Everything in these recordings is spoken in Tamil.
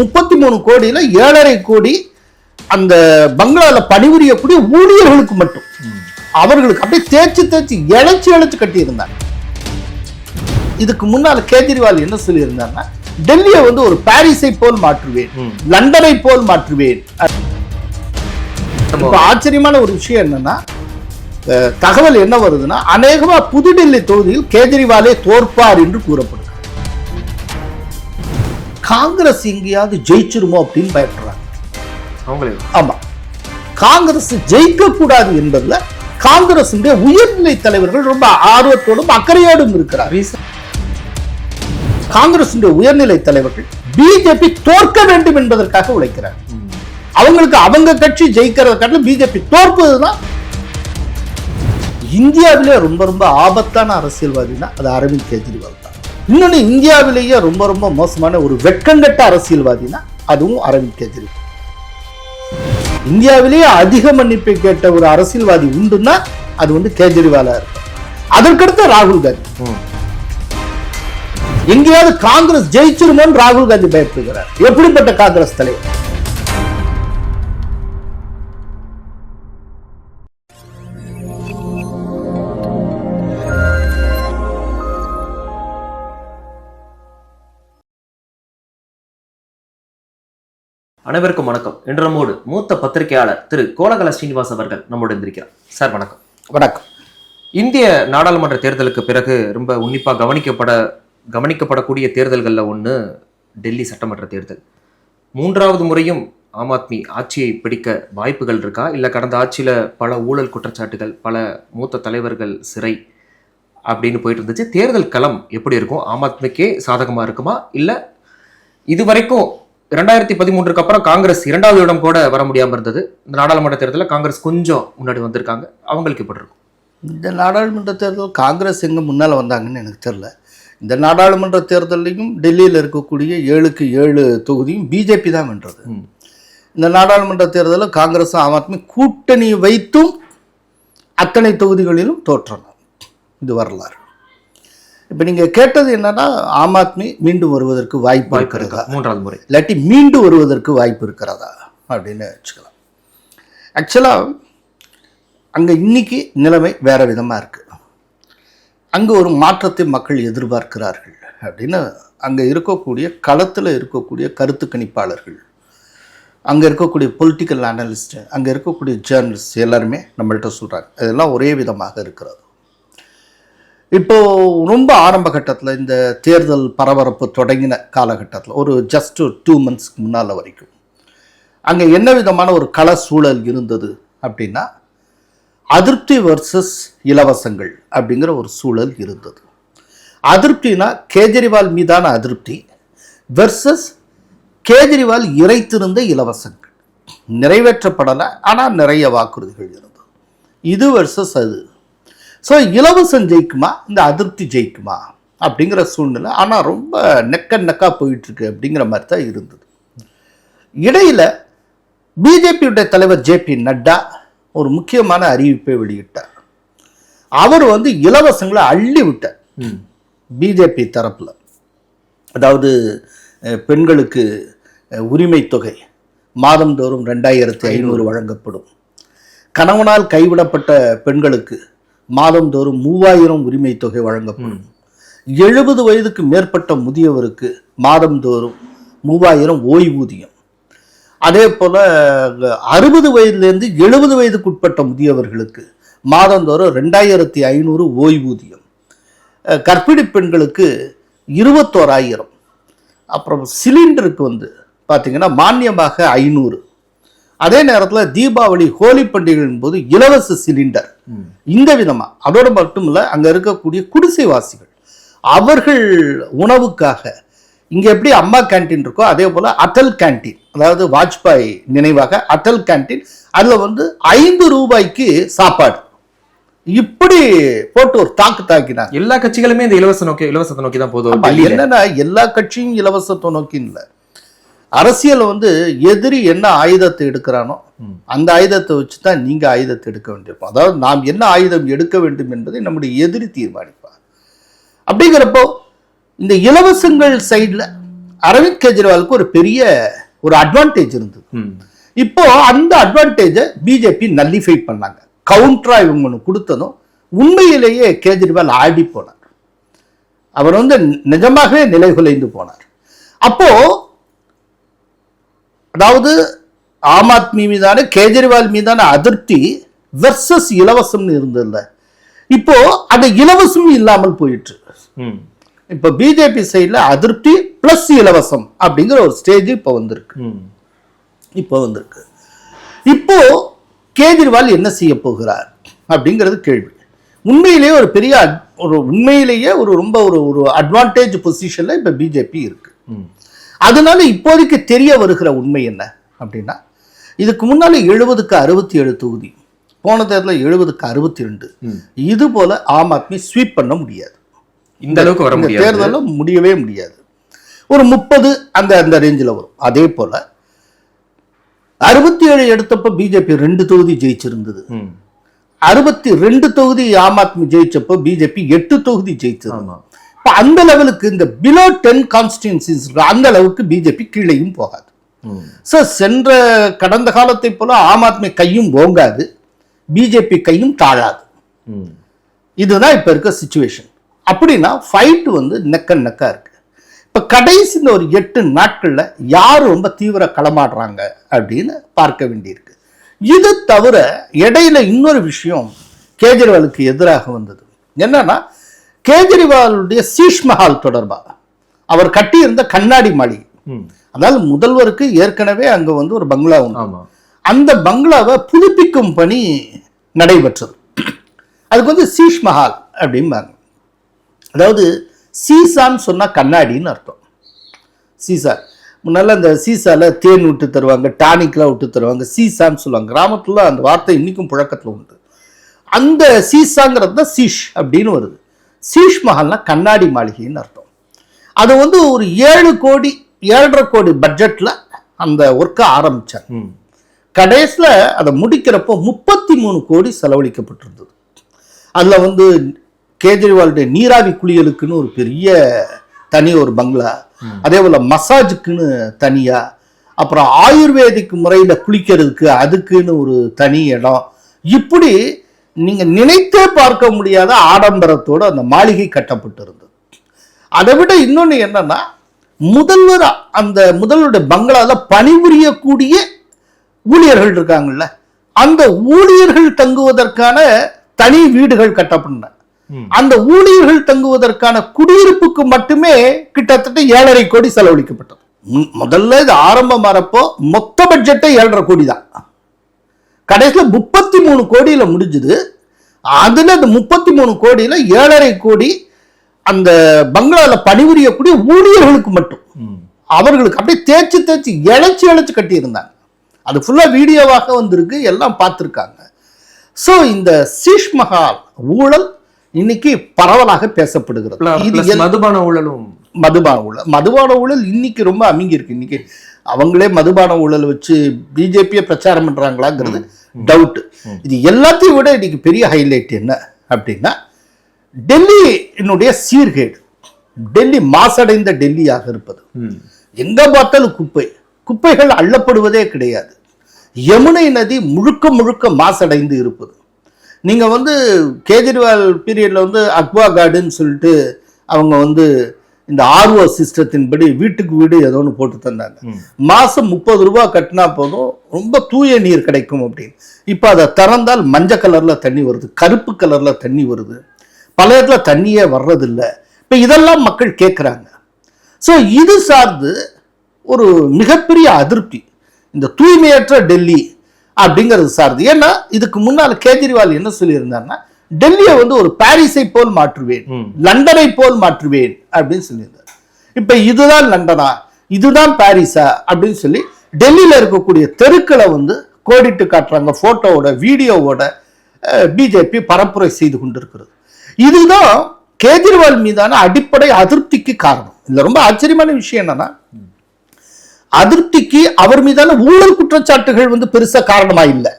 முப்பத்தி மூணு கோடியில ஏழரை கோடி அந்த பங்களால பணிபுரியக்கூடிய ஊழியர்களுக்கு மட்டும். அவர்களுக்கு அப்படியே தேய்ச்சி தேய்ச்சி இழைச்சி இழைச்சி கட்டியிருந்தாங்க இதுக்கு முன்னால கேஜ்ரிவால் என்ன சொல்லியிருந்தாருன்னா டெல்லியை வந்து ஒரு பாரிஸை போல் மாற்றுவேன். லண்டனை போல் மாற்றுவேன். இப்ப ஆச்சரியமான ஒரு விஷயம் என்னன்னா தகவல் என்ன வருதுன்னா அநேகமா புதுடெல்லி தொகுதியில் கேஜ்ரிவாலே தோற்பார் என்று கூறப்படுது காங்கிரஸ் எங்கேயாவது ஜெயிச்சிருமோ அப்படின்னு பயப்படுறாங்க. ஆமா. காங்கிரஸ் ஜெயிக்க கூடாது என்பதுல காங்கிரஸ் உயர்நிலை தலைவர்கள் ரொம்ப ஆர்வத்தோடும் அக்கறையோடும் இருக்கிறார். காங்கிரஸ் உயர்நிலை தலைவர்கள் பிஜேபி தோற்க வேண்டும் என்பதற்காக உழைக்கிறார். அவங்களுக்கு அவங்க கட்சி ஜெயிக்கிறத காட்டிலும் பிஜேபி தோற்பதுதான் இந்தியாவிலே ரொம்ப ரொம்ப ஆபத்தான அரசியல்வாதினா அது அரவிந்த் கெஜ்ரிவால் தான். இன்னொன்னு இந்தியாவிலேயே ரொம்ப ரொம்ப மோசமான ஒரு வெட்கங்கட்ட அரசியல்வாதினா அதுவும் அரவிந்த் கெஜ்ரிவால். இந்தியாவிலேயே அதிக மன்னிப்பை கேட்ட ஒரு அரசியல்வாதி உண்டுன்னா அது வந்து கேஜ்ரிவாலா இருக்கும் அதற்கடுத்து ராகுல் காந்தி. எங்கேயாவது காங்கிரஸ் ஜெயிச்சிருமோன்னு ராகுல் காந்தி பயப்படுகிறார். எப்படிப்பட்ட காங்கிரஸ் தலைவர்? அனைவருக்கும் வணக்கம். இன்று நம்மோடு மூத்த பத்திரிகையாளர் திரு கோலகல ஸ்ரீனிவாஸ் அவர்கள் நம்மோடு இருந்திருக்கிறார் சார் வணக்கம். வணக்கம். இந்திய நாடாளுமன்ற தேர்தலுக்கு பிறகு ரொம்ப உன்னிப்பா கவனிக்கப்பட கவனிக்கப்படக்கூடிய தேர்தல்களில் ஒன்று டெல்லி சட்டமன்ற தேர்தல். மூன்றாவது முறையும் ஆம் ஆத்மி ஆட்சியை பிடிக்க வாய்ப்புகள் இருக்கா? இல்லை கடந்த ஆட்சியில் பல ஊழல் குற்றச்சாட்டுகள் பல மூத்த தலைவர்கள் சிறை அப்படின்னு போயிட்டு இருந்துச்சு. தேர்தல் களம் எப்படி இருக்கும்? ஆம் ஆத்மிக்கே சாதகமாக இருக்குமா? இல்லை இது வரைக்கும் ரெண்டாயிரத்தி பதிமூன்றுக்கு அப்புறம் காங்கிரஸ் இரண்டாவது இடம் கூட வர முடியாமல் இருந்தது. இந்த நாடாளுமன்ற தேர்தலில் காங்கிரஸ் கொஞ்சம் முன்னாடி வந்திருக்காங்க. அவங்களுக்கு எப்படி இருக்கும்? இந்த நாடாளுமன்ற தேர்தல் காங்கிரஸ் எங்க முன்னால வந்தாங்கன்னு எனக்கு தெரியல. இந்த நாடாளுமன்ற தேர்தலையும் டெல்லியில் இருக்கக்கூடிய ஏழுக்கு ஏழு தொகுதியும் பிஜேபி தான் வென்றது. இந்த நாடாளுமன்ற தேர்தலில் காங்கிரஸும் ஆம் ஆத்மி கூட்டணி வைத்தும் அத்தனை தொகுதிகளிலும் தோற்றன இது வரலாறு. இப்போ நீங்க கேட்டது என்னன்னா ஆம் ஆத்மி மீண்டும் வருவதற்கு வாய்ப்பு இருக்கிறதா? இருக்கா? மூன்றாவது முறை. இல்லாட்டி மீண்டு வருவதற்கு வாய்ப்பு இருக்கிறதா? அப்படின்னு வச்சுக்கலாம். ஆக்சுவலாக அங்கே இன்னைக்கு நிலைமை வேற விதமாக இருக்குது அங்கே ஒரு மாற்றத்தை மக்கள் எதிர்பார்க்கிறார்கள் அப்படின்னு அங்கே இருக்கக்கூடிய களத்தில் இருக்கக்கூடிய கருத்து கணிப்பாளர்கள் அங்கே இருக்கக்கூடிய பொலிட்டிக்கல் அனலிஸ்ட் அங்கே இருக்கக்கூடிய ஜேர்னலிஸ்ட் எல்லாருமே நம்மள்ட்ட சொல்கிறாங்க இதெல்லாம் ஒரே விதமாக இருக்கிறது. இப்போ ரொம்ப ஆரம்ப கட்டத்தில் இந்த தேர்தல் பரபரப்பு தொடங்கின காலகட்டத்தில் ஒரு ஜஸ்ட் டூ மந்த்ஸ்க்கு முன்னால் வரைக்கும் அங்கே என்ன விதமான ஒரு கள சூழல் இருந்தது அப்படின்னா அதிருப்தி வர்சஸ் இலவசங்கள் அப்படிங்கிற ஒரு சூழல் இருந்தது. அதிருப்தினா கேஜ்ரிவால் மீதான அதிருப்தி வெர்சஸ் கேஜ்ரிவால் இறைத்திருந்த இலவசங்கள். நிறைவேற்றப்படலை ஆனால் நிறைய வாக்குறுதிகள் இருந்தது. இது வர்சஸ் அது. ஸோ இலவசம் ஜெயிக்குமா? இந்த அதிருப்தி ஜெயிக்குமா? அப்படிங்கிற சூழ்நிலை. ஆனால் ரொம்ப நெக்க நெக்கா போயிட்டு இருக்கு அப்படிங்கிற மாதிரி தான் இருந்தது. இடையில பிஜேபியுடைய தலைவர் ஜே பி நட்டா ஒரு முக்கியமான அறிவிப்பை வெளியிட்டார். அவர் வந்து இலவசங்களை அள்ளி விட்டார். பிஜேபி தரப்புல. அதாவது பெண்களுக்கு உரிமை தொகை மாதந்தோறும் ரெண்டாயிரத்தி ஐநூறு. வழங்கப்படும். கணவனால் கைவிடப்பட்ட பெண்களுக்கு மாதந்தோறும் மூவாயிரம் உரிமை தொகை வழங்கப்படும். எழுபது வயதுக்கு மேற்பட்ட முதியவருக்கு மாதந்தோறும் மூவாயிரம் ஓய்வூதியம். அதே போல் அறுபது வயதுலேருந்து எழுபது வயதுக்குட்பட்ட முதியவர்களுக்கு மாதந்தோறும் ரெண்டாயிரத்தி ஐநூறு ஓய்வூதியம். அஹ் கர்ப்பிணி பெண்களுக்கு இருபத்தோராயிரம். அப்புறம் சிலிண்டருக்கு வந்து பார்த்திங்கன்னா மானியமாக ஐநூறு. அதே நேரத்தில் தீபாவளி ஹோலி பண்டிகையின் போது இலவச சிலிண்டர். இந்த விதமா அதோடு மட்டும் இல்ல அங்க இருக்கக்கூடிய குடிசைவாசிகள் அவர்கள் உணவுக்காக இங்க எப்படி அம்மா கேண்டீன் இருக்கோ அதே போல அட்டல் கேண்டீன் அதாவது வாஜ்பாய் நினைவாக அட்டல் கேண்டீன் அதுல வந்து ஐந்து ரூபாய்க்கு சாப்பாடு. இப்படி போட்டு ஒரு தாக்கு தாக்கினாங்க. எல்லா கட்சிகளுமே இந்த இலவச நோக்கி இலவசத்தை நோக்கி தான் போதும். என்னன்னா எல்லா கட்சியும் இலவசத்தை நோக்கி இல்லை. அரசியல் வந்து எதிரி என்ன ஆயுதத்தை எடுக்கிறானோ. அந்த ஆயுதத்தை வச்சு தான் நீங்க ஆயுதத்தை எடுக்க வேண்டியிருப்போம் அதாவது நாம் என்ன ஆயுதம் எடுக்க வேண்டும் என்பதை நம்முடைய எதிரி தீர்மானிப்பார். அப்படிங்கிறப்போ இந்த இலவசங்கள் சைடில் அரவிந்த் கெஜ்ரிவாலுக்கு ஒரு பெரிய ஒரு அட்வான்டேஜ் இருந்தது. இப்போ அந்த அட்வான்டேஜை பிஜேபி நல்லிஃபை பண்ணாங்க. கவுண்டரா இவங்க ஒன்று கொடுத்ததும் உண்மையிலேயே கேஜ்ரிவால் ஆடி போனார். அவர் வந்து நிஜமாகவே நிலைகுலைந்து போனார். அப்போ அதாவது ஆம் ஆத்மி மீதான கேஜ்ரிவால் மீதான அதிருப்தி வெர்சஸ் இலவசம்னு இருந்ததுல இப்போ அந்த இலவசம் இல்லாமல் ம். இப்போ பிஜேபி சைடில் அதிருப்தி பிளஸ் இலவசம் அப்படிங்கிற ஒரு ஸ்டேஜ் இப்போ வந்திருக்கு. இப்போ வந்திருக்கு இப்போ கேஜ்ரிவால் என்ன செய்ய போகிறார் அப்படிங்கிறது கேள்வி உண்மையிலேயே ஒரு பெரிய ஒரு உண்மையிலேயே ஒரு ரொம்ப ஒரு ஒரு அட்வான்டேஜ் பொசிஷன்ல இப்போ பிஜேபி இருக்கு ம். அதனால இப்போதைக்கு தெரிய வருகிற உண்மை என்ன அப்படின்னா இதுக்கு முன்னால எழுபதுக்கு அறுபத்தி ஏழு தொகுதி போன தேர்தலில் எழுபதுக்கு அறுபத்தி ரெண்டு. இது போல ஆம் ஆத்மி ஸ்வீப் பண்ண முடியாது. இந்த அளவுக்கு வர தேர்தலில் முடியவே முடியாது. ஒரு முப்பது அந்த அந்த ரேஞ்சில் வரும். அதே போல அறுபத்தி ஏழு எடுத்தப்ப பிஜேபி ரெண்டு தொகுதி ஜெயிச்சிருந்தது. அறுபத்தி ரெண்டு தொகுதி ஆம் ஆத்மி ஜெயிச்சப்போ பிஜேபி எட்டு தொகுதி ஜெயிச்சது அந்த லெவலுக்கு இந்த பிலோ டென் கான்ஸ்டியூன்சிஸ் அந்த அளவுக்கு பிஜேபி கீழேயும் போகாது. ஸோ சென்ற கடந்த காலத்தை போல ஆம் ஆத்மி கையும் ஓங்காது பிஜேபி கையும் தாழாது. இதுதான் இப்போ இருக்க சுச்சுவேஷன் அப்படின்னா ஃபைட் வந்து நெக்க நெக்கா இருக்கு. இப்போ கடைசி இந்த ஒரு எட்டு நாட்களில் யார் ரொம்ப தீவிர களமாடுறாங்க அப்படின்னு பார்க்க வேண்டியிருக்கு. இது தவிர இடையில இன்னொரு விஷயம் கேஜ்ரிவாலுக்கு எதிராக வந்தது. என்னன்னா கேஜ்ரிவாலுடைய சீஷ் மஹால் தொடர்பாக அவர் கட்டியிருந்த கண்ணாடி மாளிகை. அதாவது முதல்வருக்கு ஏற்கனவே அங்க வந்து ஒரு பங்களா உண்டு. அந்த பங்களாவை புதுப்பிக்கும் பணி நடைபெற்றது. அதுக்கு வந்து சீஷ் மஹால் அப்படிம்பாங்க. அதாவது சீசான்னு சொன்னா கண்ணாடின்னு அர்த்தம். சீசா. முன்னால அந்த சீசால தேன் விட்டு தருவாங்க டானிக்லாம் விட்டு தருவாங்க சீசான்னு சொல்லுவாங்க. கிராமத்துல அந்த வார்த்தை இன்னைக்கும் புழக்கத்துல உண்டு. அந்த சீசாங்கிறது தான் சீஷ் அப்படின்னு வருது. சீஷ் மஹால்னா கண்ணாடி மாளிகைன்னு அர்த்தம். அது வந்து ஒரு ஏழு கோடி ஏழரை கோடி பட்ஜெட்ல அந்த ஒர்க்கை ம். கடைசியில் அதை முடிக்கிறப்போ முப்பத்தி மூணு கோடி செலவழிக்கப்பட்டிருந்தது. அதில் வந்து கேஜ்ரிவாலுடைய நீராவி குளியலுக்குன்னு ஒரு பெரிய தனி ஒரு பங்களா அதே போல் மசாஜுக்குன்னு தனியா அப்புறம் ஆயுர்வேதிக் முறையில் குளிக்கிறதுக்கு அதுக்குன்னு ஒரு தனி இடம். இப்படி நீங்கள் நினைத்தே பார்க்க முடியாத ஆடம்பரத்தோடு அந்த மாளிகை கட்டப்பட்டிருந்தது. அதை விட இன்னொன்று என்னன்னா முதல்வர் அந்த முதல்வருடைய பங்களால பணிபுரியக்கூடிய ஊழியர்கள் இருக்காங்கல்ல அந்த ஊழியர்கள் தங்குவதற்கான தனி வீடுகள் கட்டப்பட்டன. அந்த ஊழியர்கள் தங்குவதற்கான குடியிருப்புக்கு மட்டுமே கிட்டத்தட்ட ஏழரை கோடி செலவழிக்கப்பட்டது. முதல்ல இது ஆரம்பமாறப்போ மொத்த பட்ஜெட்டே ஏழரை கோடி தான். கடைசியில் முப்பத்தி மூணு கோடியில் முடிஞ்சுது. அதில் அந்த முப்பத்தி மூணு கோடியில் ஏழரை கோடி அந்த பங்களாவில் பணிபுரியக்கூடிய ஊழியர்களுக்கு மட்டும். அவர்களுக்கு அப்படியே தேய்ச்சி தேய்ச்சி இழைச்சி இழைச்சி கட்டியிருந்தாங்க. அது ஃபுல்லாக வீடியோவாக வந்திருக்கு எல்லாம் பார்த்துருக்காங்க. ஸோ இந்த சீஷ் மஹால் ஊழல் இன்னைக்கு பரவலாக பேசப்படுகிறது. இது மதுபான ஊழலும். மதுபான ஊழல். மதுபான ஊழல் இன்னைக்கு ரொம்ப அமுங்கி இருக்கு. இன்னைக்கு அவங்களே மதுபான ஊழல் வச்சு பிஜேபியை பிரச்சாரம் பண்றாங்களாங்கிறது டவுட் இது எல்லாத்தையும் விட இன்னைக்கு பெரிய ஹைலைட் என்ன அப்படின்னா டெல்லியினுடைய சீர்கேடு. டெல்லி மாசடைந்த டெல்லியாக இருப்பது. எங்க பார்த்தாலும் குப்பை. குப்பைகள் அள்ளப்படுவதே கிடையாது. யமுனை நதி முழுக்க முழுக்க மாசடைந்து இருப்பது. நீங்க வந்து கேஜ்ரிவால் பீரியட்ல வந்து அக்வா கார்டுன்னு சொல்லிட்டு அவங்க வந்து இந்த ஆர்ஓ சிஸ்டத்தின்படி வீட்டுக்கு வீடு ஏதோ ஒன்று போட்டு தந்தாங்க. ம். மாசம் முப்பது ரூபாய் கட்டினா போதும் ரொம்ப தூய நீர் கிடைக்கும் அப்படின்னு. இப்போ அதை திறந்தால் மஞ்சள் கலர்ல தண்ணி வருது கருப்பு கலர்ல தண்ணி வருது. பல இடத்துல தண்ணியே வர்றதில்ல. இப்போ இதெல்லாம் மக்கள் கேட்குறாங்க ஸோ இது சார்ந்து ஒரு மிகப்பெரிய அதிருப்தி. இந்த தூய்மையற்ற டெல்லி அப்படிங்கிறது சார்ந்து. ஏன்னா இதுக்கு முன்னால் கேஜ்ரிவால் என்ன சொல்லியிருந்தாருன்னா டெல்லியை வந்து ஒரு பாரிஸை போல் மாற்றுவேன். லண்டனை போல் மாற்றுவேன் அப்படின்னு சொல்லியிருந்தார். இப்போ இதுதான் லண்டனா? இதுதான் பாரிஸா? அப்படின்னு சொல்லி டெல்லியில் இருக்கக்கூடிய தெருக்களை வந்து கோடிட்டு காட்டுறாங்க. ஃபோட்டோவோட வீடியோவோட பிஜேபி பரப்புரை செய்து கொண்டிருக்கிறது. இதுதான் கேஜ்ரிவால் மீதான அடிப்படை அதிருப்திக்கு காரணம். இதுல ரொம்ப ஆச்சரியமான விஷயம் என்னன்னா அதிருப்திக்கு அவர் மீதான ஊழல் குற்றச்சாட்டுகள் வந்து பெருசா காரணமா இல்லை.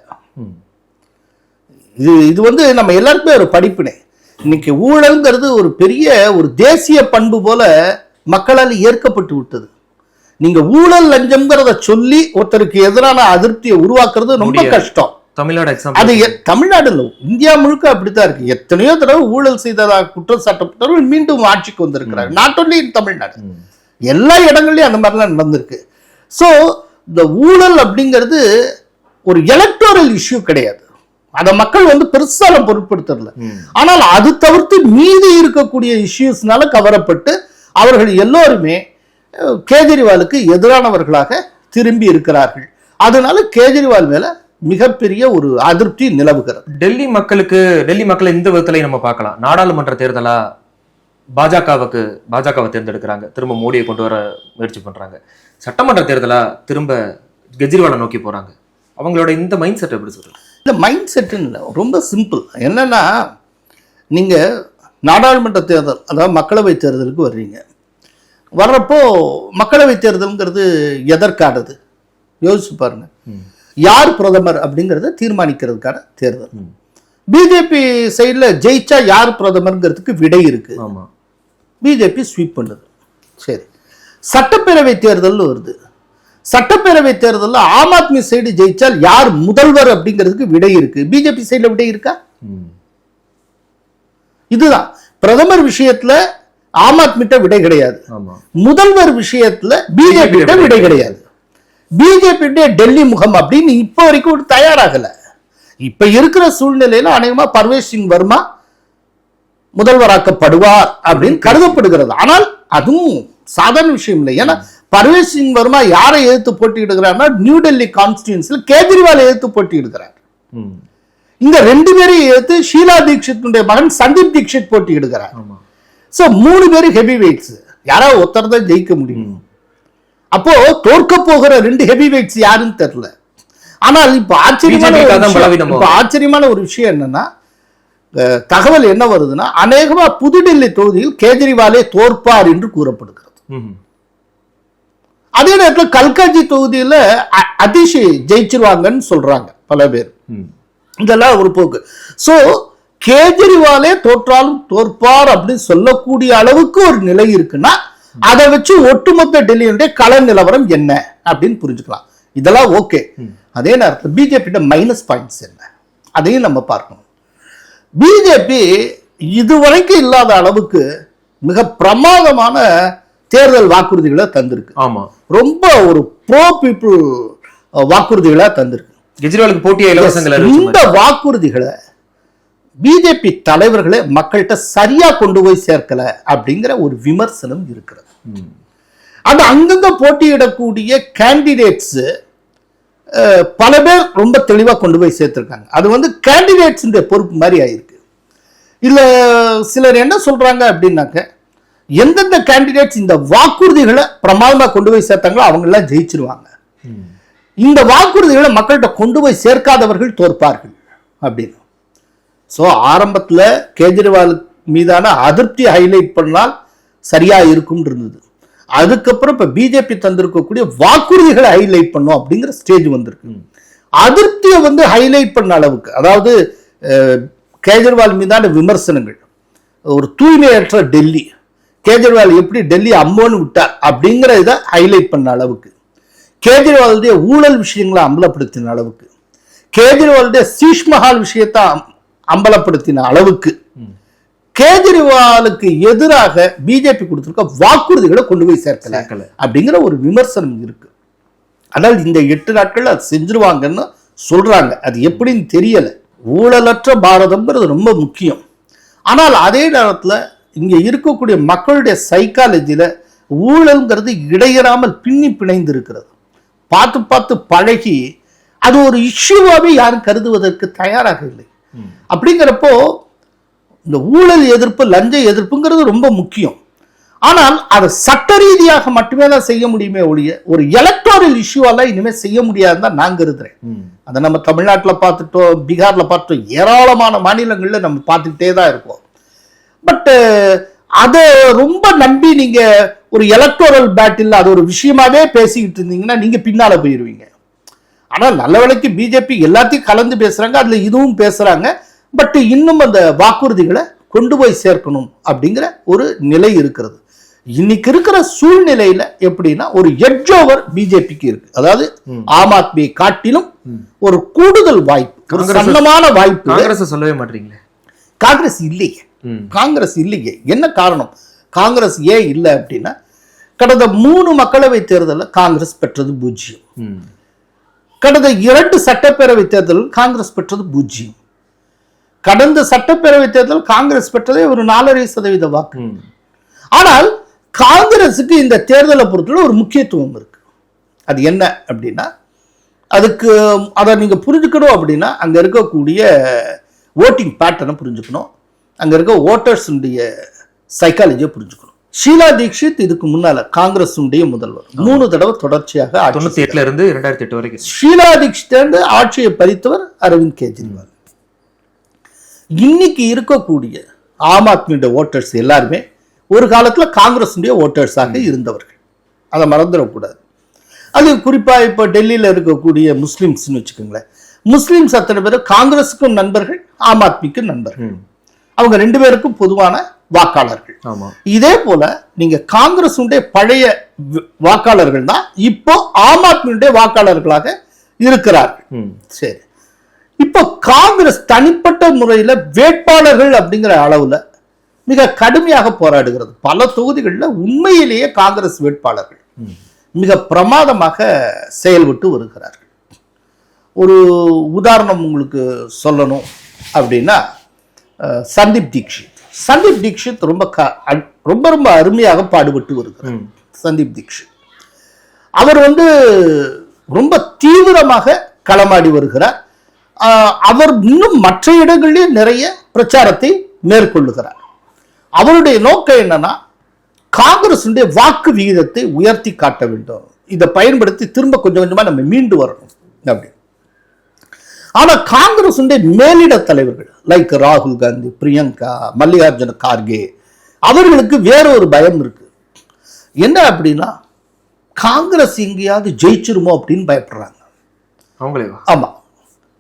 இது இது வந்து நம்ம எல்லாருக்குமே ஒரு படிப்பினை. இன்னைக்கு ஊழல்ங்கிறது ஒரு பெரிய ஒரு தேசிய பண்பு போல மக்களால் ஏற்கப்பட்டு விட்டது. நீங்க ஊழல் லஞ்சம்ங்கிறத சொல்லி ஒருத்தருக்கு எதிரான அதிருப்தியை உருவாக்குறது ரொம்ப. கஷ்டம். தமிழ்நாடு அது தமிழ்நாடு இல்ல இந்தியா முழுக்க அப்படித்தான் இருக்கு. எத்தனையோ தடவை ஊழல் செய்ததாக குற்றம் சாட்டப்பட்டவர்கள் மீண்டும் ஆட்சிக்கு வந்திருக்கிறாங்க நாட் ஒன்லி இன் தமிழ்நாடு. எல்லா இடங்கள்லயும் அந்த மாதிரிலாம் நடந்திருக்கு. ஸோ இந்த ஊழல் அப்படிங்கிறது ஒரு எலக்டோரல் இஷ்யூ கிடையாது. அதை மக்கள் வந்து பெருசால பொருட்படுத்துறதில்ல. ஆனால் அது தவிர்த்து மீதி இருக்கக்கூடிய இஷ்யூஸ்னால கவரப்பட்டு அவர்கள் எல்லோருமே கேஜ்ரிவாலுக்கு எதிரானவர்களாக திரும்பி இருக்கிறார்கள். அதனால கேஜ்ரிவால் மேல மிகப்பெரிய ஒரு அதிருப்தி நிலவுகிறது. டெல்லி மக்களுக்கு டெல்லி மக்களை இந்த விதத்திலையும் நம்ம பார்க்கலாம். நாடாளுமன்ற தேர்தலா பாஜகவுக்கு பாஜகவை தேர்ந்தெடுக்கிறாங்க. திரும்ப மோடியை கொண்டு வர முயற்சி பண்றாங்க. சட்டமன்ற தேர்தலா திரும்ப கெஜ்ரிவாலை நோக்கி போறாங்க. அவங்களோட இந்த மைண்ட் செட் எப்படி சொல்றது இல்லை மைண்ட் செட்டுன்னு இல்லை. ரொம்ப சிம்பிள் என்னன்னா நீங்க நாடாளுமன்ற தேர்தல் அதாவது மக்களவை தேர்தலுக்கு வர்றீங்க. வர்றப்போ மக்களவை தேர்தலுங்கிறது எதற்கானது? யோசிச்சு பாருங்க. யார் பிரதமர் அப்படிங்கிறத தீர்மானிக்கிறதுக்கான தேர்தல். பிஜேபி சைடில் ஜெயிச்சா யார் பிரதமர்ங்கிறதுக்கு விடை இருக்கு. ஆமா. பிஜேபி ஸ்வீப் பண்ணுது. சரி. சட்டப்பேரவை தேர்தல்னு வருது. சட்டப்பேரவை தேர்தலில் ஆம் ஆத்மி சைடு ஜெயிச்சால் யார் முதல்வர் அப்படிங்கிறதுக்கு விடை இருக்கு. பிஜேபி சைடில் விடை இருக்கா. இதுதான். பிரதமர் விஷயத்துல ஆம் ஆத்மிட்ட விடை கிடையாது. முதல்வர் விஷயத்துல பிஜேபி விடை கிடையாது. பிஜேபி டெல்லி முகம் அப்படின்னு இப்ப வரைக்கும் தயாராகல. இப்ப இருக்கிற சூழ்நிலையில அநேகமா பர்வேஷ் சிங் வர்மா முதல்வராக்கப்படுவார் அப்படின்னு கருதப்படுகிறது. ஆனால் அதுவும் சாதாரண விஷயம் இல்லை. ஏன்னா பர்வேஷ் சிங் வர்மா யாரை எதிர்த்து போட்டியிடுகிறார்னா நியூ டெல்லி கான்ஸ்டியூன்சில் கேஜ்ரிவால் எதிர்த்து போட்டியிடுகிறார். இங்க ரெண்டு பேரையும் எதிர்த்து ஷீலா தீட்சித்துடைய மகன் சந்தீப் தீட்சித் போட்டியிடுகிறார். சோ மூணு பேரும் ஹெவி வெயிட்ஸ் யாராவது ஒருத்தர் தான் ஜெயிக்க முடியும். அப்போ தோற்க போகிற ரெண்டு ஹெவி வெயிட்ஸ் யாருன்னு தெரியல. ஆனால் இப்ப ஆச்சரியமான இப்ப ஆச்சரியமான ஒரு விஷயம் என்னன்னா தகவல் என்ன வருதுன்னா அநேகமா புதுடெல்லி தொகுதியில் கேஜ்ரிவாலே தோற்பார் என்று கூறப்படுகிறது. அதே நேரத்தில் கல்காஜி தொகுதியில அதிஷ் ஜெயிச்சிருவாங்கன்னு சொல்றாங்க பல பேர். இதெல்லாம் ஒரு போக்கு. சோ கேஜ்ரிவாலே தோற்றாலும் தோற்பார் அப்படின்னு சொல்லக்கூடிய அளவுக்கு ஒரு நிலை இருக்குன்னா அதை வச்சு ஒட்டுமொத்த டெல்லியினுடைய கள நிலவரம் என்ன அப்படின்னு புரிஞ்சுக்கலாம். இதெல்லாம் ஓகே. அதே நேரத்தில் பிஜேபி மைனஸ் பாயிண்ட்ஸ் என்ன? அதையும் நம்ம பார்க்கணும். பிஜேபி இதுவரைக்கும் இல்லாத அளவுக்கு மிக பிரமாதமான தேர்தல் வாக்குறுதிகளை தந்திருக்கு. ஆமா. ரொம்ப ஒரு ப்ரோ பீப்புள் வாக்குறுதிகளை தந்திருக்கு. கெஜ்ரிவாலுக்கு போட்டியா இலவசங்கள் இந்த வாக்குறுதிகளை பிஜேபி தலைவர்களே மக்கள்கிட்ட சரியா கொண்டு போய் சேர்க்கல அப்படிங்கிற ஒரு விமர்சனம் இருக்கிறது. அது அங்கங்க போட்டியிடக்கூடிய கேண்டிடேட்ஸ் பல பேர் ரொம்ப தெளிவா கொண்டு போய் சேர்த்திருக்காங்க. அது வந்து கேண்டிடேட்ஸ் பொறுப்பு மாதிரி ஆயிருக்கு. இல்ல சிலர் என்ன சொல்றாங்க அப்படின்னாக்க எந்தெந்த கேண்டிடேட்ஸ் இந்த வாக்குறுதிகளை பிரமாதமாக கொண்டு போய் சேர்த்தாங்களோ அவங்கெல்லாம் ஜெயிச்சிருவாங்க. இந்த வாக்குறுதிகளை மக்கள்கிட்ட கொண்டு போய் சேர்க்காதவர்கள் தோற்பார்கள் அப்படின்னு. ஸோ ஆரம்பத்தில் கேஜ்ரிவால் மீதான அதிருப்தி ஹைலைட் பண்ணால் சரியாக இருக்கும் இருந்தது. அதுக்கப்புறம் இப்போ பிஜேபி தந்திருக்கக்கூடிய வாக்குறுதிகளை ஹைலைட் பண்ணும் அப்படிங்கிற ஸ்டேஜ் வந்திருக்கு. அதிருப்தியை வந்து ஹைலைட் பண்ண அளவுக்கு அதாவது கேஜ்ரிவால் மீதான விமர்சனங்கள். ஒரு தூய்மையற்ற டெல்லி. கேஜ்ரிவால் எப்படி டெல்லி அம்மோன்னு விட்டார் அப்படிங்கிற இதை ஹைலைட் பண்ண அளவுக்கு. கேஜ்ரிவாலுடைய ஊழல் விஷயங்களை அம்பலப்படுத்தின அளவுக்கு. கேஜ்ரிவாலுடைய சீஷ் மஹால் விஷயத்தை அம்- அம்பலப்படுத்தின அளவுக்கு. கேஜ்ரிவாலுக்கு எதிராக பிஜேபி கொடுத்திருக்க வாக்குறுதிகளை கொண்டு போய் சேர்க்கல. அப்படிங்கிற ஒரு விமர்சனம் இருக்கு. ஆனால் இந்த எட்டு நாட்கள் அது செஞ்சிருவாங்கன்னு சொல்றாங்க. அது எப்படின்னு தெரியல. ஊழலற்ற பாரதம்ங்கிறது ரொம்ப முக்கியம். ஆனால் அதே நேரத்தில் இங்க இருக்கக்கூடிய மக்களுடைய சைக்காலஜியில ஊழல்ங்கிறது இடையறாமல் பின்னி பிணைந்து இருக்கிறது பார்த்து பார்த்து பழகி அது ஒரு இஷ்யூவாகவே யாரும் கருதுவதற்கு தயாராக இல்லை. அப்படிங்கிறப்போ இந்த ஊழல் எதிர்ப்பு லஞ்ச எதிர்ப்புங்கிறது ரொம்ப முக்கியம். ஆனால் அதை சட்ட ரீதியாக மட்டுமே தான் செய்ய முடியுமே ஒழிய ஒரு எலக்டோரல் இஷ்யூவெல்லாம் இனிமேல் செய்ய முடியாதுன்னு தான் நான் கருதுறேன். அதை நம்ம தமிழ்நாட்டில் பார்த்துட்டோம் பீகாரில் பார்த்தோம் ஏராளமான மாநிலங்களில் நம்ம பார்த்துக்கிட்டே தான் இருக்கோம். பட்டு அதை ரொம்ப நம்பி நீங்க ஒரு எலக்டோரல் பேட்டில் அது ஒரு விஷயமாவே பேசிக்கிட்டு இருந்தீங்கன்னா நீங்க பின்னால போயிருவீங்க. ஆனால் நல்ல வேளைக்கு பிஜேபி எல்லாத்தையும் கலந்து பேசுறாங்க அதுல இதுவும் பேசுறாங்க. பட் இன்னும் அந்த வாக்குறுதிகளை கொண்டு போய் சேர்க்கணும் அப்படிங்கிற ஒரு நிலை இருக்கிறது. இன்னைக்கு இருக்கிற சூழ்நிலையில எப்படின்னா ஒரு எட்ஜ் ஓவர் பிஜேபிக்கு இருக்கு. அதாவது ஆம் ஆத்மியை காட்டிலும் ஒரு கூடுதல் வாய்ப்பு ஒரு சன்னமான வாய்ப்பு. காங்கிரஸ் சொல்லவே மாட்டீங்களே? காங்கிரஸ் இல்லையே. காங்கிரஸ் இல்லையே. என்ன காரணம்? காங்கிரஸ் ஏன் இல்லை அப்படின்னா கடந்த மூணு மக்களவை தேர்தலில் காங்கிரஸ் பெற்றது பூஜ்ஜியம். கடந்த இரண்டு சட்டப்பேரவை தேர்தலில் காங்கிரஸ் பெற்றது பூஜ்ஜியம். கடந்த சட்டப்பேரவை தேர்தல் காங்கிரஸ் பெற்றதே ஒரு நாலரை சதவீத வாக்கு. ஆனால் காங்கிரஸுக்கு இந்த தேர்தலை பொறுத்தவரை ஒரு முக்கியத்துவம் இருக்கு. அது என்ன அப்படின்னா அதுக்கு அதை நீங்க புரிஞ்சுக்கணும் அப்படின்னா அங்க இருக்கக்கூடிய ஓட்டிங் பேட்டர்னை புரிஞ்சுக்கணும். அங்க இருக்க ஓட்டர்ஸுடைய சைக்காலஜியை புரிஞ்சுக்கணும். ஷீலா தீக்ஷித் இதுக்கு முன்னால காங்கிரஸ் முதல்வர். மூணு தடவை தொடர்ச்சியாக தொண்ணூத்தி எட்டுல இருந்து ரெண்டாயிரத்தி எட்டு வரைக்கும். ஷீலா தீக்ஷித் ஆட்சியை பறித்தவர் அரவிந்த் கெஜ்ரிவால். இன்னைக்கு இருக்கக்கூடிய ஆம் ஆத்மியோட ஓட்டர்ஸ் எல்லாருமே ஒரு காலத்துல காங்கிரஸுடைய ஓட்டர்ஸாக இருந்தவர்கள். அதை மறந்துடக்கூடாது. அது குறிப்பா இப்போ டெல்லியில இருக்கக்கூடிய முஸ்லிம்ஸ்னு வச்சுக்கோங்களேன். முஸ்லிம்ஸ் அத்தனை பேரும் காங்கிரஸுக்கும் நண்பர்கள் ஆம் ஆத்மிக்கும் நண்பர்கள். அவங்க ரெண்டு பேருக்கும் பொதுவான வாக்காளர்கள். இதே போல நீங்க காங்கிரஸ் பழைய வாக்காளர்கள் தான் இப்போ ஆம் ஆத்மியுடைய வாக்காளர்களாக இருக்கிறார்கள். சரி. இப்போ காங்கிரஸ் தனிப்பட்ட முறையில் வேட்பாளர்கள் அப்படிங்கிற அளவுல மிக கடுமையாக போராடுகிறது. பல தொகுதிகளில் உண்மையிலேயே காங்கிரஸ் வேட்பாளர்கள் மிக பிரமாதமாக செயல்பட்டு வருகிறார்கள். ஒரு உதாரணம் உங்களுக்கு சொல்லணும் அப்படின்னா சந்தீப் தீக்ஷித். சந்தீப் தீக்ஷித் ரொம்ப க ரொம்ப ரொம்ப அருமையாக பாடுபட்டு வருகிறார். சந்தீப் தீக்ஷித். அவர் வந்து ரொம்ப தீவிரமாக களமாடி வருகிறார். அவர் இன்னும் மற்ற இடங்களிலே நிறைய பிரச்சாரத்தை மேற்கொள்ளுகிறார். அவருடைய நோக்கம் என்னன்னா காங்கிரசுடைய வாக்கு விகிதத்தை உயர்த்தி காட்ட வேண்டும். இதை பயன்படுத்தி திரும்ப கொஞ்சம் கொஞ்சமா நம்ம மீண்டு வரணும். அப்படி. ஆனா காங்கிரஸ் மேலிட தலைவர்கள் லைக் ராகுல் காந்தி பிரியங்கா மல்லிகார்ஜுன கார்கே அவர்களுக்கு வேற ஒரு பயம் இருக்கு. என்ன அப்படின்னா காங்கிரஸ் எங்கேயாவது ஜெயிச்சிருமோ அப்படின்னு பயப்படுறாங்க. அவங்களே ஆமா.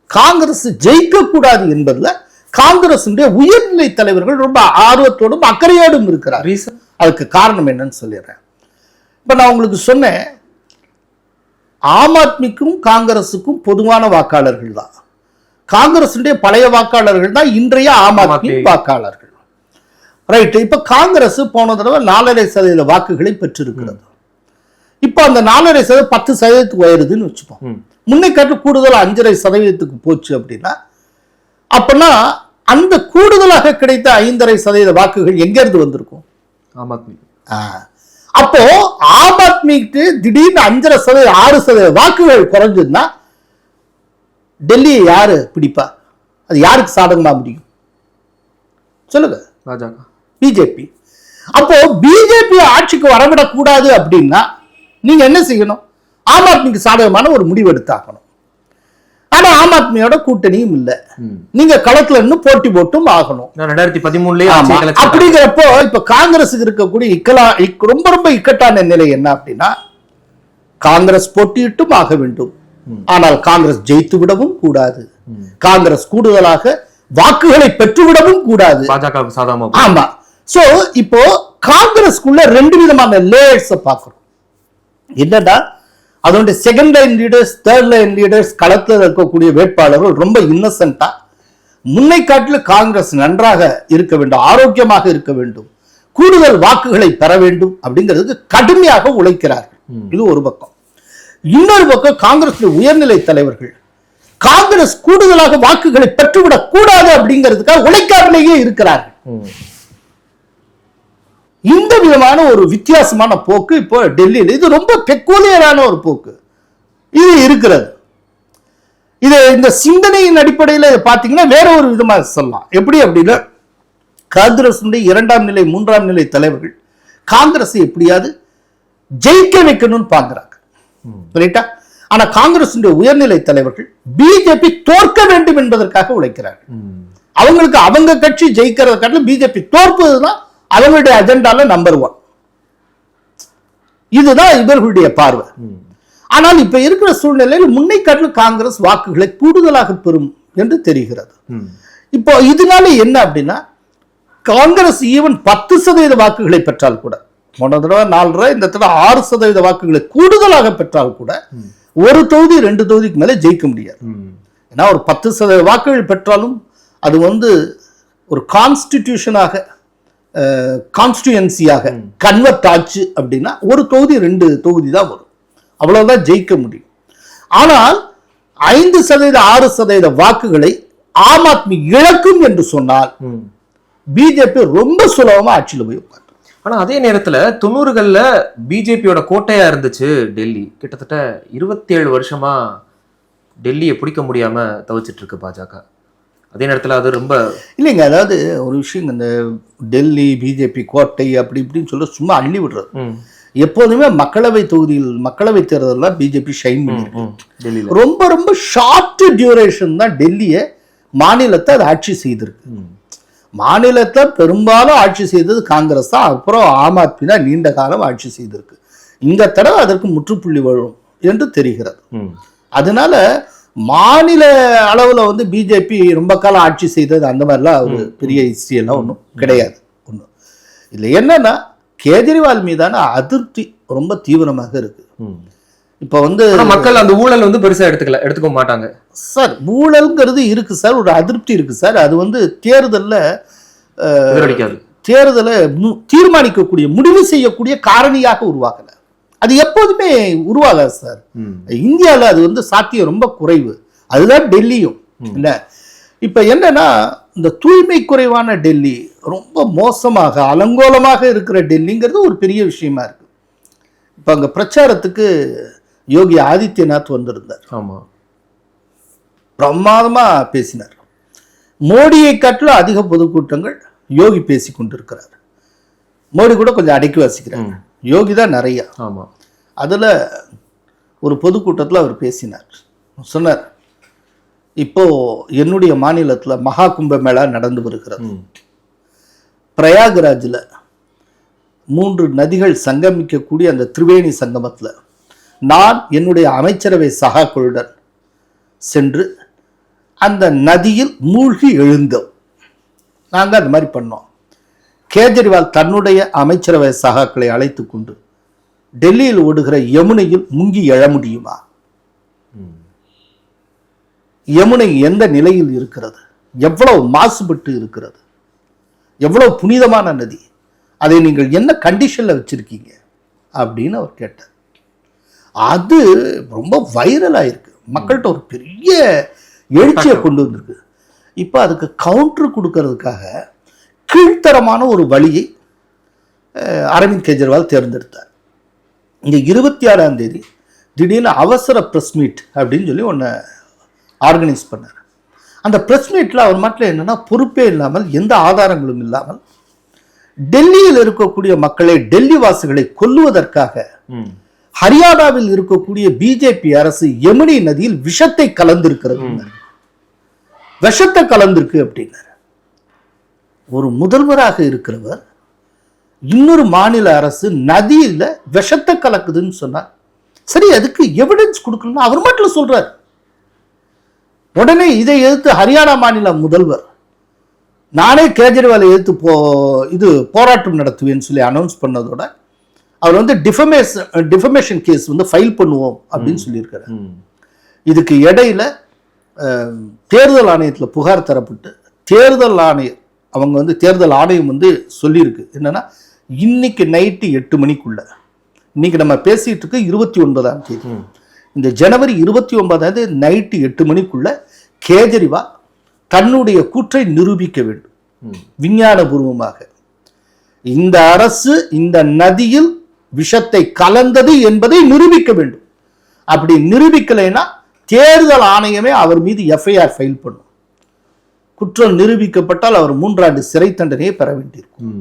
காங்கிரஸ் ஜெயிக்க கூடாது என்பதுல காங்கிரஸ் உயர்நிலை தலைவர்கள் ரொம்ப ஆர்வத்தோடும் அக்கறையோடும் இருக்கிறார். ரீசன்? அதுக்கு காரணம் என்னன்னு சொல்லிடுறேன். இப்ப நான் உங்களுக்கு சொன்னேன் ஆம் ஆத்மிக்கும் காங்கிரஸுக்கும் பொதுவான வாக்காளர்கள் தான். காங்கிரசுடைய பழைய வாக்காளர்கள் தான் இன்றைய ஆம் ஆத்மி. வாக்காளர்கள் ரைட் இப்ப காங்கிரஸ் போன தடவை நாலரை சதவீத வாக்குகளை பெற்றிருக்கிறது இப்ப அந்த நாலரை சதவீதம் பத்து சதவீதத்துக்கு உயருதுன்னு வச்சுப்போம் ம். முன்னை காட்டு கூடுதல் அஞ்சரை சதவீதத்துக்கு போச்சு அப்படின்னா அப்பனா அந்த கூடுதலாக கிடைத்த ஐந்தரை சதவீத வாக்குகள் எங்க இருந்து வந்திருக்கும் ஆம் ஆத்மி. அப்போ ஆம் ஆத்மிக்கு திடீர்னு அஞ்சரை சதவீதம் ஆறு சதவீத வாக்குகள் குறைஞ்சதுன்னா டெல்லியை யாரு பிடிப்பா? அது யாருக்கு சாதகமா முடியும்? சொல்லுங்க. பாஜக பிஜேபி. அப்போ பிஜேபி ஆட்சிக்கு வரவிடக்கூடாது அப்படின்னா நீங்க என்ன செய்யணும்? ஆம் ஆத்மிக்கு சாதகமான ஒரு முடிவு எடுத்தாகணும் ஆனா ஆம் ஆத்மியோட கூட்டணியும் இல்லை. நீங்க களத்துல இன்னும் போட்டி போட்டும் ஆகணும். ரெண்டாயிரத்தி பதிமூணுலயே. அப்படிங்கிறப்போ இப்ப காங்கிரஸுக்கு இருக்கக்கூடிய இக்கலா இக்- ரொம்ப ரொம்ப இக்கட்டான நிலை என்ன அப்படின்னா காங்கிரஸ் போட்டியிட்டும் ஆக வேண்டும். ஆனால் காங்கிரஸ் ஜெயித்து விடவும் கூடாது. காங்கிரஸ் கூடுதலாக வாக்குகளை பெற்றுவிடவும் கூடாது. ஆமா. சோ இப்போ காங்கிரஸ்க்குள்ள ரெண்டு விதமான லேயர்ஸ் பார்க்கிறோம். என்னன்னா அதனுடைய second line leaders third line leaders களத்தில் இருக்கக்கூடிய வேட்பாளர்கள் ரொம்ப இன்னசென்ட்டா முன்னை காட்டில் காங்கிரஸ் நன்றாக இருக்க வேண்டும் ஆரோக்கியமாக இருக்க வேண்டும் கூடுதல் வாக்குகளை பெற வேண்டும் அப்படிங்கிறதுக்கு கடுமையாக உழைக்கிறார்கள். இது ஒரு பக்கம். இன்னொரு பக்கம் காங்கிரஸ் உயர்நிலை தலைவர்கள். காங்கிரஸ் கூடுதலாக வாக்குகளை பெற்றுவிடக் கூடாது அப்படிங்கிறதுக்காக உழைக்காமலேயே இருக்கிறார்கள். இந்த விதமான ஒரு வித்தியாசமான போக்கு இப்போ டெல்லியில் இது ரொம்ப பெக்கோலியரான ஒரு போக்கு. இது இருக்கிறது. இது இந்த சிந்தனையின் அடிப்படையில் பார்த்தீங்கன்னா வேற ஒரு விதமாக சொல்லலாம். எப்படி அப்படின்னா காங்கிரஸுடைய இரண்டாம் நிலை மூன்றாம் நிலை தலைவர்கள் காங்கிரஸை எப்படியாவது ஜெயிக்க வைக்கணும்னு பார்க்குறாங்க. ரைட்டா ஆனா காங்கிரஸ் உயர்நிலை தலைவர்கள் பிஜேபி தோற்க வேண்டும் என்பதற்காக உழைக்கிறார்கள். அவங்களுக்கு அவங்க கட்சி ஜெயிக்கிறத காட்டிலும் பிஜேபி தோற்பதுதான் அவங்களுடைய அஜெண்டால நம்பர் ஒன் இதுதான் இவர்களுடைய பார்வை. ஆனால் இப்ப இருக்கிற சூழ்நிலையில் முன்னை காட்டிலும் காங்கிரஸ் வாக்குகளை கூடுதலாக பெறும் என்று தெரிகிறது. இப்போ இதனால என்ன அப்படின்னா காங்கிரஸ் ஈவன் பத்து சதவீத வாக்குகளை பெற்றால் கூட போன தடவை நாலரை இந்த தடவை ஆறு சதவீத வாக்குகளை கூடுதலாக பெற்றால் கூட. ஒரு தொகுதி ரெண்டு தொகுதிக்கு மேலே ஜெயிக்க முடியாது. ஏன்னா ஒரு பத்து சதவீத வாக்குகள் பெற்றாலும் அது வந்து ஒரு கான்ஸ்டிடியூஷனாக கான்ஸ்டியூன்சியாக கன்வெர்ட் ஆச்சு அப்படின்னா ஒரு தொகுதி ரெண்டு தொகுதி தான் வரும் அவ்வளவுதான் ஜெயிக்க முடியும் ஆனால் ஐந்து சதவீத ஆறு சதவீத வாக்குகளை ஆம் ஆத்மி இழக்கும் என்று சொன்னால். பிஜேபி ரொம்ப சுலபமா ஆட்சியில் போய் உட்காரும் ஆனா அதே நேரத்துல தொண்ணூறுகள்ல பிஜேபியோட கோட்டையா இருந்துச்சு டெல்லி. கிட்டத்தட்ட இருபத்தேழு வருஷமா டெல்லியை பிடிக்க முடியாம தவிச்சிட்டு இருக்கு பாஜக. அதே நேரத்துல அது ரொம்ப இல்லைங்க அதாவது ஒரு விஷயம் இந்த டெல்லி பிஜேபி கோட்டை அப்படி இப்படின்னு சொல்ல சும்மா அள்ளி விடுறது. எப்போதுமே மக்களவை தொகுதியில் மக்களவை தேர்தல்லாம் பிஜேபி ஷைன் பண்ணி ம், டெல்லியில. ரொம்ப ரொம்ப ஷார்ட் டியூரேஷன் தான் டெல்லியை மாநிலத்தை அது ஆட்சி செய்திருக்கு. மாநிலத்தை பெரும்பாலும் ஆட்சி செய்தது காங்கிரஸ் தான். அப்புறம் ஆம் ஆத்மி தான் நீண்ட காலம் ஆட்சி செய்திருக்கு. இந்த தடவை அதற்கு முற்றுப்புள்ளி வரும் என்று தெரிகிறது. அதனால மாநில அளவில் வந்து பிஜேபி ரொம்ப காலம் ஆட்சி செய்தது அந்த மாதிரிலாம் ஒரு பெரிய ஹிஸ்ட்ரி எல்லாம் ஒன்றும் கிடையாது. ஒன்றும் இதில் என்னன்னா கேஜ்ரிவால் மீதான அதிருப்தி ரொம்ப தீவிரமாக இருக்கு. ம். இப்போ வந்து மக்கள் அந்த ஊழல் வந்து பெருசா எடுத்துக்கல எடுத்துக்க மாட்டாங்க. சார் ஊழல்ங்கிறது இருக்கு சார் ஒரு அதிருப்தி இருக்கு சார். அது வந்து தேர்தலில் தேர்தலை தீர்மானிக்கக்கூடிய முடிவு செய்யக்கூடிய காரணியாக உருவாகல அது எப்போதுமே உருவாகாது சார். இந்தியாவில் அது வந்து சாத்தியம் ரொம்ப குறைவு. அதுதான் டெல்லியும். என்ன? இப்போ என்னன்னா இந்த தூய்மை குறைவான டெல்லி ரொம்ப மோசமாக அலங்கோலமாக இருக்கிற டெல்லிங்கிறது ஒரு பெரிய விஷயமா இருக்கு. இப்போ அங்கே பிரச்சாரத்துக்கு யோகி ஆதித்யநாத் வந்திருந்தார். ஆமா. பிரமாதமா பேசினார். மோடியை காட்டிலும் அதிக பொதுக்கூட்டங்கள் யோகி பேசி கொண்டிருக்கிறார். மோடி கூட கொஞ்சம் அடக்கி வாசிக்கிறார். யோகி தான் நிறைய. ஆமா. அதில் ஒரு பொதுக்கூட்டத்தில் அவர் பேசினார். சொன்னார் இப்போ என்னுடைய மாநிலத்தில் மகா கும்ப மேளா நடந்து வருகிறது. பிரயாகராஜில் மூன்று நதிகள் சங்கமிக்கக்கூடிய அந்த திரிவேணி சங்கமத்தில் நான் என்னுடைய அமைச்சரவை சகாக்களுடன் சென்று அந்த நதியில் மூழ்கி எழுந்தோம். நாங்கள் அந்த மாதிரி பண்ணோம். கேஜரிவால் தன்னுடைய அமைச்சரவை சகாக்களை அழைத்து கொண்டு டெல்லியில் ஓடுகிற யமுனையில் முங்கி எழ முடியுமா? யமுனை எந்த நிலையில் இருக்கிறது? எவ்வளவு மாசுபட்டு இருக்கிறது? எவ்வளவு புனிதமான நதி? அதை நீங்கள் என்ன கண்டிஷனில் வச்சுருக்கீங்க? அப்படின்னு அவர் கேட்டார். அது ரொம்ப வைரலாக இருக்கு மக்கள்கிட்ட ஒரு பெரிய எழுச்சியை கொண்டு வந்திருக்கு. இப்போ அதுக்கு கவுண்டர் கொடுக்கறதுக்காக கீழ்த்தரமான ஒரு வழியை அரவிந்த் கெஜ்ரிவால் தேர்ந்தெடுத்தார். இங்கே இருபத்தி ஆறாம் தேதி திடீர்னு அவசர ப்ரெஸ் மீட் அப்படின்னு சொல்லி ஒன்று ஆர்கனைஸ் பண்ணார். அந்த ப்ரெஸ் மீட்டில் அவர் மட்டும் என்னன்னா பொறுப்பே இல்லாமல் எந்த ஆதாரங்களும் இல்லாமல் டெல்லியில் இருக்கக்கூடிய மக்களை டெல்லி வாசிகளை கொல்லுவதற்காக ஹரியானாவில் இருக்கக்கூடிய பிஜேபி அரசு யமுனை நதியில் விஷத்தை கலந்திருக்கிறது விஷத்தை கலந்திருக்கு அப்படின்னாரு. ஒரு முதல்வராக இருக்கிறவர் இன்னொரு மாநில அரசு நதியில விஷத்தை கலக்குதுன்னு சொன்னார். சரி அதுக்கு எவிடன்ஸ் கொடுக்கணும்னு அவர் மட்டும் சொல்றார். உடனே இதை எதிர்த்து ஹரியானா மாநில முதல்வர் நானே கேஜ்ரிவாலை எதிர்த்து போ இது போராட்டம் நடத்துவேன்னு சொல்லி அனௌன்ஸ் பண்ணதோட அவர் வந்து டிஃபமேஷன் டிஃபமேஷன் கேஸ் வந்து ஃபைல் பண்ணுவோம் அப்படின்னு சொல்லியிருக்காரு. இதுக்கு இடையில தேர்தல் ஆணையத்தில் புகார் தரப்பட்டு தேர்தல் ஆணையம் அவங்க வந்து தேர்தல் ஆணையம் வந்து சொல்லியிருக்கு என்னன்னா இன்னைக்கு நைட்டு எட்டு மணிக்குள்ள இன்னைக்கு நம்ம பேசிட்டு இருக்கு இருபத்தி ஒன்பதாம் தேதி. இந்த ஜனவரி இருபத்தி ஒன்பதாம் தேதி நைட்டு எட்டு மணிக்குள்ள கேஜ்ரிவால் தன்னுடைய கூற்றை நிரூபிக்க வேண்டும். விஞ்ஞானபூர்வமாக இந்த அரசு இந்த நதியில் விஷத்தை கலந்தது என்பதை நிரூபிக்க வேண்டும். அப்படி நிரூபிக்கலைன்னா தேர்தல் ஆணையமே அவர் மீது எஃப்ஐஆர் ஃபைல் பண்ணும். குற்றம் நிரூபிக்கப்பட்டால் அவர் மூன்றாண்டு சிறை தண்டனையை பெற வேண்டியிருக்கும்.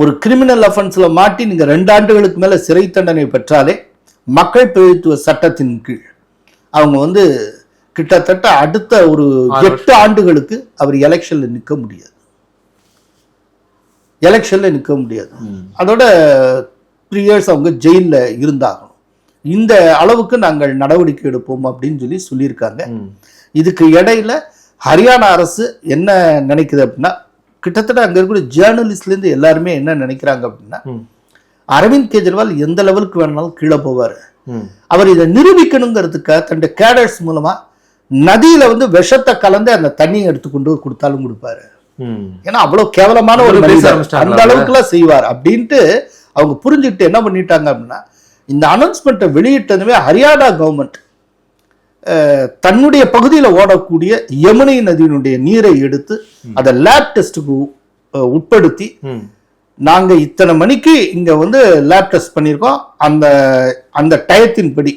ஒரு கிரிமினல் அஃபென்ஸ்ல மாட்டி நீங்க ரெண்டு ஆண்டுகளுக்கு மேல சிறை தண்டனை பெற்றாலே மக்கள் பிரதித்துவ சட்டத்தின் கீழ் அவங்க வந்து கிட்டத்தட்ட அடுத்த ஒரு எட்டு ஆண்டுகளுக்கு அவர் எலெக்ஷன்ல நிற்க முடியாது. எலெக்ஷன்ல நிற்க முடியாது. அதோட த்ரீ இயர்ஸ் அவங்க ஜெயிலில் இருந்தாகணும் இந்த அளவுக்கு நாங்கள் நடவடிக்கை எடுப்போம் அப்படின்னு சொல்லி சொல்லியிருக்காங்க. இதுக்கு இடையில ஹரியானா அரசு என்ன நினைக்குது அப்படின்னா கிட்டத்தட்ட அங்க இருக்கக்கூடிய ஜேர்னலிஸ்ட்ல இருந்து எல்லாருமே என்ன நினைக்கிறாங்க அப்படின்னா. அரவிந்த் கெஜ்ரிவால் எந்த லெவலுக்கு வேணாலும் கீழே போவாரு. அவர் இதை நிரூபிக்கணுங்கிறதுக்காக தன்னுடைய கேடர்ஸ் மூலமா நதியில வந்து விஷத்தை கலந்து அந்த தண்ணியை எடுத்துக்கொண்டு கொடுத்தாலும் கொடுப்பாரு. ஏன்னா அவ்வளவு கேவலமான ஒரு அந்த அளவுக்குலாம் செய்வார் அப்படின்ட்டு அவங்க புரிஞ்சுக்கிட்டு என்ன பண்ணிட்டாங்க அப்படின்னா இந்த அனௌன்ஸ்மெண்ட்டை வெளியிட்டதுமே ஹரியானா கவர்மெண்ட் தன்னுடைய பகுதியில் ஓடக்கூடிய யமுனை நதியினுடைய நீரை எடுத்து அதை லேப் டெஸ்ட்டுக்கு உட்படுத்தி. நாங்க இத்தனை மணிக்கு இங்க வந்து லேப் டெஸ்ட் பண்ணியிருக்கோம். அந்த அந்த டயத்தின்படி.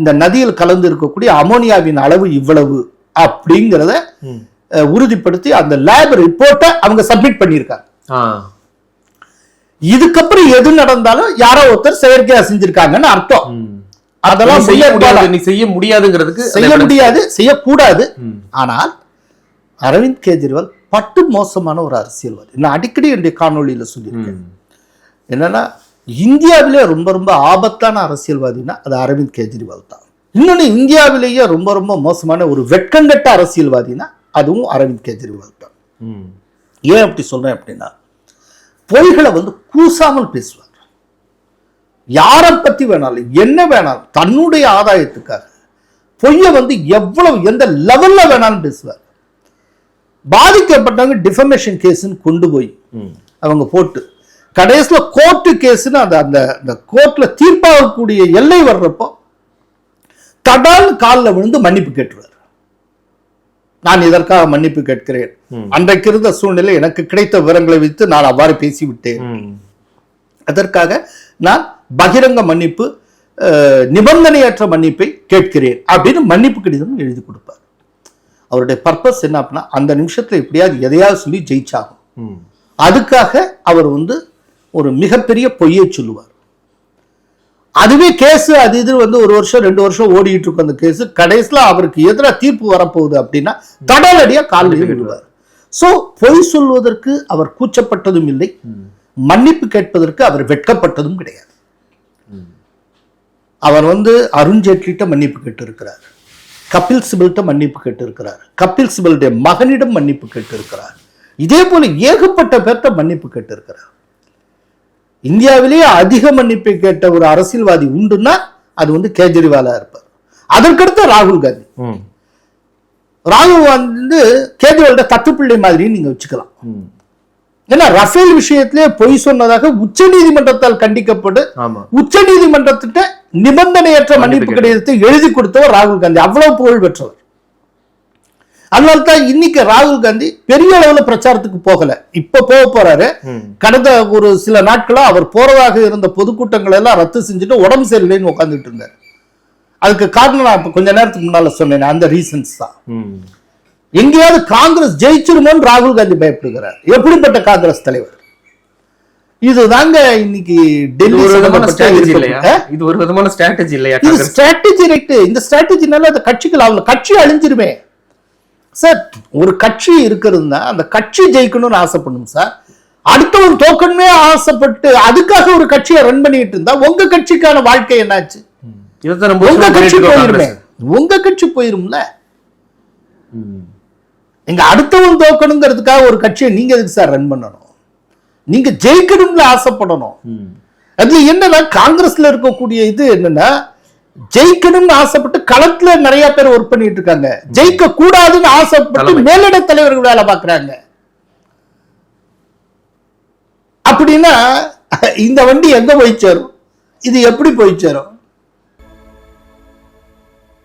இந்த நதியில் கலந்து இருக்கக்கூடிய அமோனியாவின் அளவு இவ்வளவு அப்படிங்கிறத உறுதிப்படுத்தி அந்த லேப் ரிப்போர்ட்டை அவங்க சப்மிட் பண்ணியிருக்காங்க. இதுக்கப்புறம் எது நடந்தாலும் யாரோ ஒருத்தர் செயற்கையா செஞ்சிருக்காங்கன்னு அர்த்தம். அதெல்லாம் செய்ய முடியாது நீ செய்ய முடியாதுங்கிறதுக்கு செய்ய முடியாது செய்யக்கூடாது. ஆனால் அரவிந்த் கெஜ்ரிவால் பட்டு மோசமான ஒரு அரசியல்வாதி நான் அடிக்கடி என்னுடைய காணொளியில சொல்லியிருக்கேன். என்னன்னா இந்தியாவிலே ரொம்ப ரொம்ப ஆபத்தான அரசியல்வாதினா அது அரவிந்த் கெஜ்ரிவால் தான் இன்னொன்று இந்தியாவிலேயே ரொம்ப ரொம்ப மோசமான ஒரு வெட்கங்கட்ட அரசியல்வாதினா அதுவும் அரவிந்த் கெஜ்ரிவால் தான். ஏன் அப்படி சொல்றேன் அப்படின்னா பொய்களை வந்து கூசாமல் பேசுவார் யாரை பத்தி வேணாலும் என்ன வேணாலும் தன்னுடைய ஆதாயத்துக்காக பொய்யை வந்து எவ்வளவு எந்த லெவல்ல வேணாலும் பேசுவார் பாதிக்கப்பட்டவங்க டிஃபமேஷன் கேஸ்ன்னு கொண்டு போய். அவங்க போட்டு கடைசியில கோர்ட்டு கேஸ்னு அந்த அந்த அந்த கோர்ட்ல தீர்ப்பாகக்கூடிய எல்லை வர்றப்போ தடால் காலில் விழுந்து மன்னிப்பு கேட்டுருவார் நான் இதற்காக மன்னிப்பு கேட்கிறேன். அன்றைக்கு இருந்த சூழ்நிலை எனக்கு கிடைத்த விவரங்களை வைத்து நான் அவ்வாறு பேசிவிட்டேன். அதற்காக நான் பகிரங்க மன்னிப்பு நிபந்தனையற்ற மன்னிப்பை கேட்கிறேன் அப்படின்னு மன்னிப்பு கடிதம் எழுதி கொடுப்பார் அவருடைய பர்பஸ் என்ன அப்படின்னா அந்த நிமிஷத்துல எப்படியாவது எதையாவது சொல்லி ஜெயிச்சாகும். அதுக்காக அவர் வந்து ஒரு மிகப்பெரிய பொய்யை சொல்லுவார் அதுவே கேஸ் அது இது வந்து ஒரு வருஷம் ரெண்டு வருஷம் ஓடிட்டு இருக்கும் அந்த கேஸ். கடைசியில் அவருக்கு எதிராக தீர்ப்பு வரப்போகுது அப்படின்னா தடலடியா காலில் விடுவார். சோ பொய் சொல்வதற்கு அவர் கூச்சப்பட்டதும் இல்லை. மன்னிப்பு கேட்பதற்கு அவர் வெட்கப்பட்டதும் கிடையாது. அவர் வந்து அருண்ஜேட்லிட்ட மன்னிப்பு கேட்டிருக்கிறார். கபில் சிபல்கிட்ட மன்னிப்பு கேட்டிருக்கிறார். கபில் சிபலுடைய மகனிடம் மன்னிப்பு கேட்டிருக்கிறார். இதே போல ஏகப்பட்ட பேர்த்த மன்னிப்பு கேட்டிருக்கிறார். இந்தியாவிலேயே அதிக மன்னிப்பை கேட்ட ஒரு அரசியல்வாதி உண்டுன்னா அது வந்து கேஜ்ரிவாலா இருப்பார். அதற்கடுத்து ராகுல் காந்தி. ராகுல் வந்து கேஜ்ரிவால்கிட்ட தத்துப்பிள்ளை மாதிரின்னு நீங்க வச்சுக்கலாம். ஏன்னா ரஃபேல் விஷயத்திலே பொய் சொன்னதாக உச்ச நீதிமன்றத்தால் கண்டிக்கப்பட்டு உச்ச நீதிமன்றத்திட்ட நிபந்தனையற்ற மன்னிப்பு கடிதத்தை எழுதி கொடுத்தவர் ராகுல் காந்தி. அவ்வளவு புகழ் பெற்றவர். அதனால தான் இன்னைக்கு ராகுல் காந்தி பெரிய அளவுல பிரச்சாரத்துக்கு போகல. இப்ப போக போறாரு. கடந்த ஒரு சில நாட்களா அவர் போறதாக இருந்த பொதுக்கூட்டங்கள் எல்லாம் ரத்து செஞ்சுட்டு உடம்பு சரியில்லைன்னு உட்காந்துட்டு இருந்தார். அதுக்கு காரணம் நான் கொஞ்ச நேரத்துக்கு முன்னால சொன்னேன் அந்த ரீசன்ஸ் தான். எங்கேயாவது காங்கிரஸ் ஜெயிச்சிருமோன்னு ராகுல் காந்தி பயப்படுகிறார். எப்படிப்பட்ட காங்கிரஸ் தலைவர்? இதுதாங்க இன்னைக்கு டெல்லி ஒரு விதமான ஸ்ட்ராட்டஜி இல்லையா? இது ஒரு விதமான ஸ்ட்ராட்டஜி இல்லையா இது ஸ்ட்ராட்டஜி ரைட்டு இந்த ஸ்ட்ராட்டஜினால அந்த கட்சிகள் அவங்க கட்சி அழிஞ்சிருமே. சார் ஒரு கட்சி இருக்கிறதுனா அந்த கட்சி ஜெயிக்கணும்னு ஆசைப்படணும் சார் அடுத்தவன் தோக்கணுமே ஆசைப்பட்டு அதுக்காக ஒரு கட்சியை ரன் பண்ணிட்டு இருந்தா உங்க கட்சிக்கான வாழ்க்கை என்னாச்சு? உங்க கட்சி போயிருமே. உங்க கட்சி போயிரும்ல. நீங்க அடுத்தவன் தோக்கணுங்கிறதுக்காக ஒரு கட்சியை நீங்க எதுக்கு சார் ரன் பண்ணணும்? நீங்க ஜெயிக்கணும்ல ஆசைப்படணும். அதுல என்னன்னா காங்கிரஸ்ல இருக்கக்கூடிய இது என்னன்னா ஜெயிக்கணும்னு ஆசைப்பட்டு களத்துல நிறைய பேர் ஒர்க் பண்ணிட்டு இருக்காங்க. ஜெயிக்க கூடாதுன்னு ஆசைப்பட்டு. மேலிட தலைவர்கள் வேலை பார்க்கறாங்க. அப்படின்னா இந்த வண்டி எங்க போய் சேரும்? இது எப்படி போய் சேரும்?